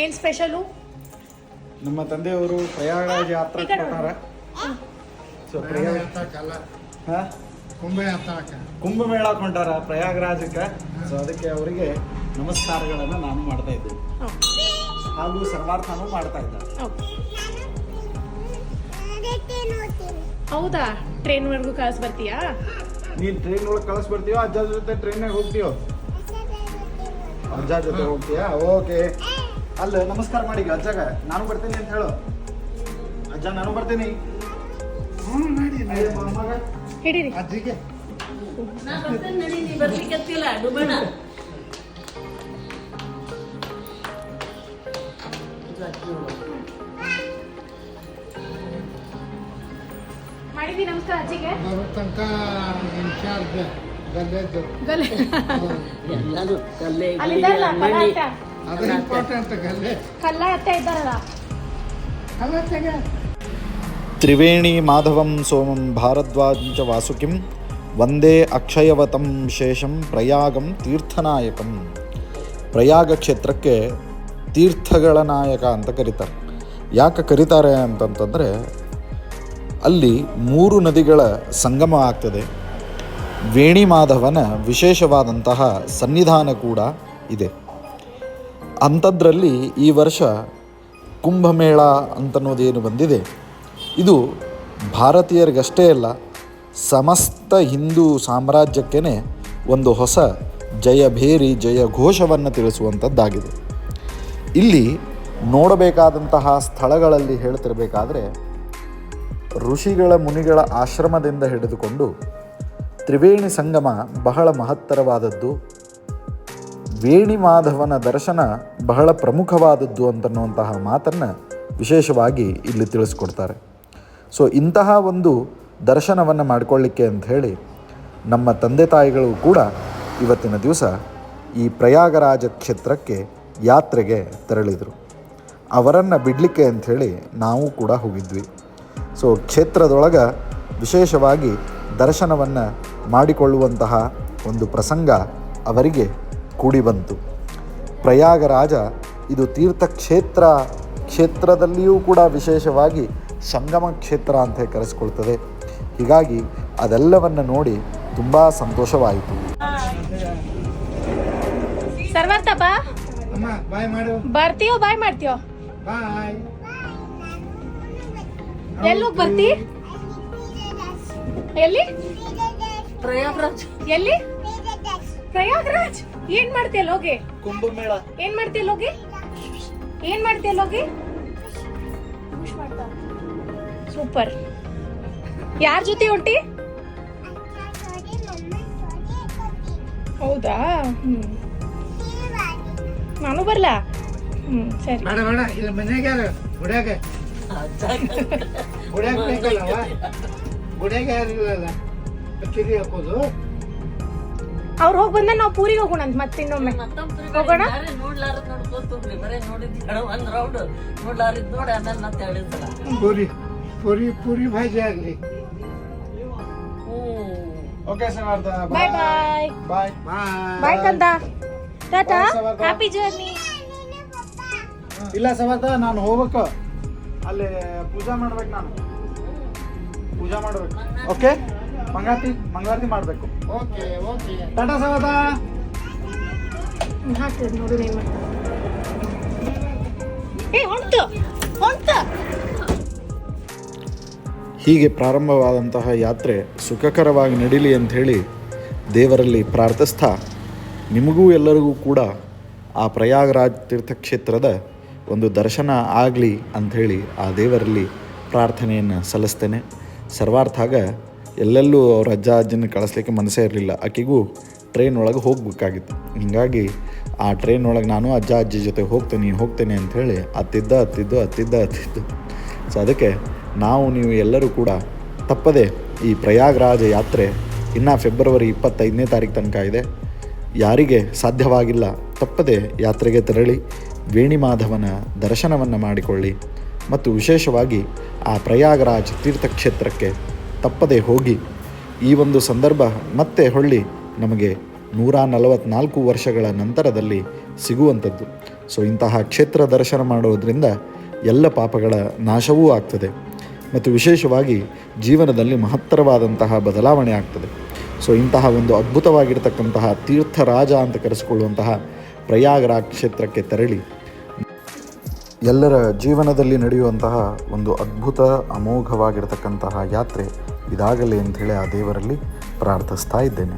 ಏನ್ ಸ್ಪೆಷಲು ನಮ್ಮ ತಂದೆಯವರು ಪ್ರಯಾಣ ಯಾತ್ರಾ ಕೊಟ್ಟಾರ. ಸೊ ಪ್ರಯಾಗ? ಕುಂಭಮೇಳ ಕೊಂಟಾರ ಪ್ರಯಾಗರಾಜಕ್ಕೆ. ಸೊ ಅದಕ್ಕೆ ಅವರಿಗೆ ನಮಸ್ಕಾರಗಳನ್ನು ನಾನು ಮಾಡ್ತಾ ಇದ್ದೇನೆ ಹಾಗೂ ಸರ್ವಾರ್ಥನೂ ಮಾಡ್ತಾ ಇದ್ದಾರೆ. ಹೌದಾ? ಟ್ರೈನ್ ವರ್ಗೂ ಕಳ್ಸಿ ಬರ್ತೀಯಾ? ನೀನ್ ಟ್ರೈನ್ ಒಳಗೆ ಕಳಿಸ್ ಬರ್ತೀಯೋ ಅಜ್ಜ ಜೊತೆ ಟ್ರೈನಾಗ ಹೋಗ್ತೀಯೋ? ಅಜ್ಜ ಜೊತೆ ಹೋಗ್ತೀಯಾ? ಓಕೆ. ಅಲ್ಲ ನಮಸ್ಕಾರ ಮಾಡಿ ಅಜ್ಜಾಗ. ನಾನು ಬರ್ತೀನಿ ಅಂತ ಹೇಳು. ಅಜ್ಜ ನಾನು ಬರ್ತೀನಿ. ನಡಿ ಮಗ. ಹಿಡೀರಿ. ಅಜ್ಜಿಗೆ. ನಾ ಬರ್ತೇನೆ ನಡಿ ನೀ ಡುಬಣ. ನಮಸ್ಕಾರ ಅಜ್ಜಿಗೆ. ತನಕ ಇನ್ಚಾರ್ಜ್ ಗಲ್ಲೆದ್ದು ಗಲ್ ಎಲ್ಲರೂ ಕಲ್ಲೆ ಅಲ್ಲಿ ಗಿಳಿ, ಅದು ಇಂಪಾರ್ಟೆಂಟ್ ಕಲ್ಲೆ ಕಲ್ಲ ಅತ್ತೆ ಇದ್ದಾರಲ್ಲ. ಕಲ್ಲ ತೆಗೆ ತ್ರಿವೇಣಿ ಮಾಧವಂ ಸೋಮಂ ಭಾರದ್ವಾಜ ವಾಸುಕಿಂ ವಂದೇ ಅಕ್ಷಯವತಂ ಶೇಷಂ ಪ್ರಯಾಗಂ ತೀರ್ಥನಾಯಕಂ. ಪ್ರಯಾಗ ಕ್ಷೇತ್ರಕ್ಕೆ ತೀರ್ಥಗಳ ನಾಯಕ ಅಂತ ಕರೀತಾರೆ. ಯಾಕೆ ಕರೀತಾರೆ ಅಂತಂತಂದರೆ ಅಲ್ಲಿ ಮೂರು ನದಿಗಳ ಸಂಗಮ ಆಗ್ತದೆ. ವೇಣಿ ಮಾಧವನ ವಿಶೇಷವಾದಂತಹ ಸನ್ನಿಧಾನ ಕೂಡ ಇದೆ. ಅಂಥದ್ರಲ್ಲಿ ಈ ವರ್ಷ ಕುಂಭಮೇಳ ಅಂತನ್ನೋದೇನು ಬಂದಿದೆ. ಇದು ಭಾರತೀಯರಿಗಷ್ಟೇ ಅಲ್ಲ, ಸಮಸ್ತ ಹಿಂದೂ ಸಾಮ್ರಾಜ್ಯಕ್ಕೇ ಒಂದು ಹೊಸ ಜಯ ಭೇರಿ, ಜಯ ಘೋಷವನ್ನು ತಿಳಿಸುವಂಥದ್ದಾಗಿದೆ. ಇಲ್ಲಿ ನೋಡಬೇಕಾದಂತಹ ಸ್ಥಳಗಳಲ್ಲಿ ಹೇಳ್ತಿರಬೇಕಾದ್ರೆ ಋಷಿಗಳ ಮುನಿಗಳ ಆಶ್ರಮದಿಂದ ಹಿಡಿದುಕೊಂಡು ತ್ರಿವೇಣಿ ಸಂಗಮ ಬಹಳ ಮಹತ್ತರವಾದದ್ದು. ವೇಣಿ ಮಾಧವನ ದರ್ಶನ ಬಹಳ ಪ್ರಮುಖವಾದದ್ದು ಅಂತನ್ನುವಂತಹ ಮಾತನ್ನು ವಿಶೇಷವಾಗಿ ಇಲ್ಲಿ ತಿಳಿಸ್ಕೊಡ್ತಾರೆ. ಸೊ ಇಂತಹ ಒಂದು ದರ್ಶನವನ್ನು ಮಾಡಿಕೊಳ್ಳಿಕ್ಕೆ ಹೇಳಿ ನಮ್ಮ ತಂದೆ ತಾಯಿಗಳು ಕೂಡ ಇವತ್ತಿನ ದಿವಸ ಈ ಪ್ರಯಾಗರಾಜ ಕ್ಷೇತ್ರಕ್ಕೆ ಯಾತ್ರೆಗೆ ತೆರಳಿದರು. ಅವರನ್ನು ಬಿಡಲಿಕ್ಕೆ ಅಂಥೇಳಿ ನಾವು ಕೂಡ ಹೋಗಿದ್ವಿ. ಸೊ ಕ್ಷೇತ್ರದೊಳಗೆ ವಿಶೇಷವಾಗಿ ದರ್ಶನವನ್ನು ಮಾಡಿಕೊಳ್ಳುವಂತಹ ಒಂದು ಪ್ರಸಂಗ ಅವರಿಗೆ ಕೂಡಿ ಬಂತು ಪ್ರಯಾಗರಾಜ ಇದು ತೀರ್ಥಕ್ಷೇತ್ರ ಕ್ಷೇತ್ರದಲ್ಲಿಯೂ ಕೂಡ ವಿಶೇಷವಾಗಿ ಸಂಗಮ ಕ್ಷೇತ್ರ ಅಂತ ಕರೆಸ್ಕೊಳ್ತದೆ. ಹೀಗಾಗಿ ಅದೆಲ್ಲವನ್ನು ನೋಡಿ ತುಂಬ ಸಂತೋಷವಾಯಿತು. ಬರ್ತೀಯೋ ಬಾಯ್ ಮಾಡ್ತೀಯೋ? ಎಲ್ಲಿ ಹೋಗಿ ಬರ್ತಿ? ಎಲ್ಲಿ? ಪ್ರಯಾಗ್ರಾಜ್. ಎಲ್ಲಿ? ಪ್ರಯಾಗ್ರಾಜ್ ಏನ್ ಮಾಡ್ತೀಯಲ್ಲ ಹೋಗಿ ಕುಂಭಮೇಳ. ಏನ್ ಮಾಡ್ತೀಯಲ್ಲ ಲೋಗೆ? ಏನ್ ಮಾಡ್ತೀಯಲ್ಲ ಲೋಗೆ? ಸೂಪರ್ ಯಾರ ಜೊತೆ ಹೊಂಟಿ? ಹೌದಾ? ಹ್ಮ್. ನಾನು ಬರ್ಲಾ? ಹ್ಮ್ ಸರಿ. ಬೇಡ ಬೇಡ ಇಲ್ಲಿ ಮನ್ಯಾಗ ಯಾರು? ಗುಡ್ಯಾಗ. ಗುಡ್ಯಾಗ ಬೇಕಲ್ಲವ ಗುಡ್ಯಾಗ ಯಾರು ಇಲ್ಲಲ್ಲ ತಿರಿ ಹಾಕೋದು? ಅವ್ರು ಹೋಗಿ ಬಂದ ನಾವು ಪೂರಿಗೆ ಹೋಗೋಣ ಅಂತ ಮತ್ತೆ ಇನ್ನೊಮ್ಮೆ. ಹೋಗೋಣ? ಪೂರಿ ಪೂರಿ ಪೂರಿ ಭಾಜಿ ಆಗ್ಲಿ. ಓಕೆ ಬಾಯ್ ಬಾಯ್ ಬಾಯ್ ಬಾಯ್ ಬಾಯ್ ಕಂದ ಟಾಟಾ ಹ್ಯಾಪಿ ಜರ್ನಿ ಇಲ್ಲ ಸಮರ್ಥ ನಾನು ಹೋಗ್ಬೇಕು. ಅಲ್ಲಿ ಪೂಜಾ ಮಾಡ್ಬೇಕು ನಾನು. ಪೂಜಾ ಮಾಡ್ಬೇಕು. ಓಕೆ ಮಂಗಾರತಿ ಮಂಗಳಾರತಿ ಮಾಡಬೇಕು. Okay okay. ಟಾಟಾ ಸಮರ್ಥ ಹಾಕ್ತದೆ ನೋಡು ಏನ್ ಮಾಡ್ತಾರೆ ಏ ಹೊಂಟು ಹೊಂಟ. ಹೀಗೆ ಪ್ರಾರಂಭವಾದಂತಹ ಯಾತ್ರೆ ಸುಖಕರವಾಗಿ ನಡೀಲಿ ಅಂಥೇಳಿ ದೇವರಲ್ಲಿ ಪ್ರಾರ್ಥಿಸ್ತಾ ನಿಮಗೂ ಎಲ್ಲರಿಗೂ ಕೂಡ ಆ ಪ್ರಯಾಗರಾಜ್ ತೀರ್ಥಕ್ಷೇತ್ರದ ಒಂದು ದರ್ಶನ ಆಗಲಿ ಅಂಥೇಳಿ ಆ ದೇವರಲ್ಲಿ ಪ್ರಾರ್ಥನೆಯನ್ನು ಸಲ್ಲಿಸ್ತೇನೆ. ಸರ್ವಾರ್ಥಾಗ ಎಲ್ಲೆಲ್ಲೂ ಅವ್ರ ಅಜ್ಜ ಅಜ್ಜನ ಕಳಿಸ್ಲಿಕ್ಕೆ ಮನಸ್ಸೇ ಇರಲಿಲ್ಲ. ಆಕೆಗೂ ಟ್ರೈನ್ ಒಳಗೆ ಹೋಗಬೇಕಾಗಿತ್ತು. ಹೀಗಾಗಿ ಆ ಟ್ರೈನ್ ಒಳಗೆ ನಾನು ಅಜ್ಜ ಅಜ್ಜಿ ಜೊತೆ ಹೋಗ್ತೇನೆ ಹೋಗ್ತೇನೆ ಅಂಥೇಳಿ ಅತ್ತಿದ್ದ, ಅತ್ತಿದ್ದು ಅತ್ತಿದ್ದ, ಅತ್ತಿದ್ದು. ಸೊ ಅದಕ್ಕೆ ನಾವು, ನೀವು ಎಲ್ಲರೂ ಕೂಡ ತಪ್ಪದೆ ಈ ಪ್ರಯಾಗ್ರಾಜ ಯಾತ್ರೆ ಇನ್ನು ಫೆಬ್ರವರಿ ಇಪ್ಪತ್ತೈದನೇ ತಾರೀಕು ತನಕ ಇದೆ. ಯಾರಿಗೆ ಸಾಧ್ಯವಾಗಿಲ್ಲ, ತಪ್ಪದೆ ಯಾತ್ರೆಗೆ ತೆರಳಿ ವೇಣಿಮಾಧವನ ದರ್ಶನವನ್ನು ಮಾಡಿಕೊಳ್ಳಿ. ಮತ್ತು ವಿಶೇಷವಾಗಿ ಆ ಪ್ರಯಾಗರಾಜ್ ತೀರ್ಥಕ್ಷೇತ್ರಕ್ಕೆ ತಪ್ಪದೆ ಹೋಗಿ ಈ ಒಂದು ಸಂದರ್ಭ ಮತ್ತೆ ಹೊಳ್ಳಿ ನಮಗೆ ನೂರ ನಲವತ್ನಾಲ್ಕು ವರ್ಷಗಳ ನಂತರದಲ್ಲಿ ಸಿಗುವಂಥದ್ದು. ಸೊ ಇಂತಹ ಕ್ಷೇತ್ರ ದರ್ಶನ ಮಾಡೋದರಿಂದ ಎಲ್ಲ ಪಾಪಗಳ ನಾಶವೂ ಆಗ್ತದೆ. ಮತ್ತು ವಿಶೇಷವಾಗಿ ಜೀವನದಲ್ಲಿ ಮಹತ್ತರವಾದಂತಹ ಬದಲಾವಣೆ ಆಗ್ತದೆ. ಸೊ ಇಂತಹ ಒಂದು ಅದ್ಭುತವಾಗಿರ್ತಕ್ಕಂತಹ ತೀರ್ಥರಾಜ ಅಂತ ಕರೆಸಿಕೊಳ್ಳುವಂತಹ ಪ್ರಯಾಗರಾಜ್ ಕ್ಷೇತ್ರಕ್ಕೆ ತೆರಳಿ. ಎಲ್ಲರ ಜೀವನದಲ್ಲಿ ನಡೆಯುವಂತಹ ಒಂದು ಅದ್ಭುತ, ಅಮೋಘವಾಗಿರ್ತಕ್ಕಂತಹ ಯಾತ್ರೆ ಇದಾಗಲಿ ಅಂಥೇಳಿ ಆ ದೇವರಲ್ಲಿ ಪ್ರಾರ್ಥಿಸ್ತಾ ಇದ್ದೇನೆ.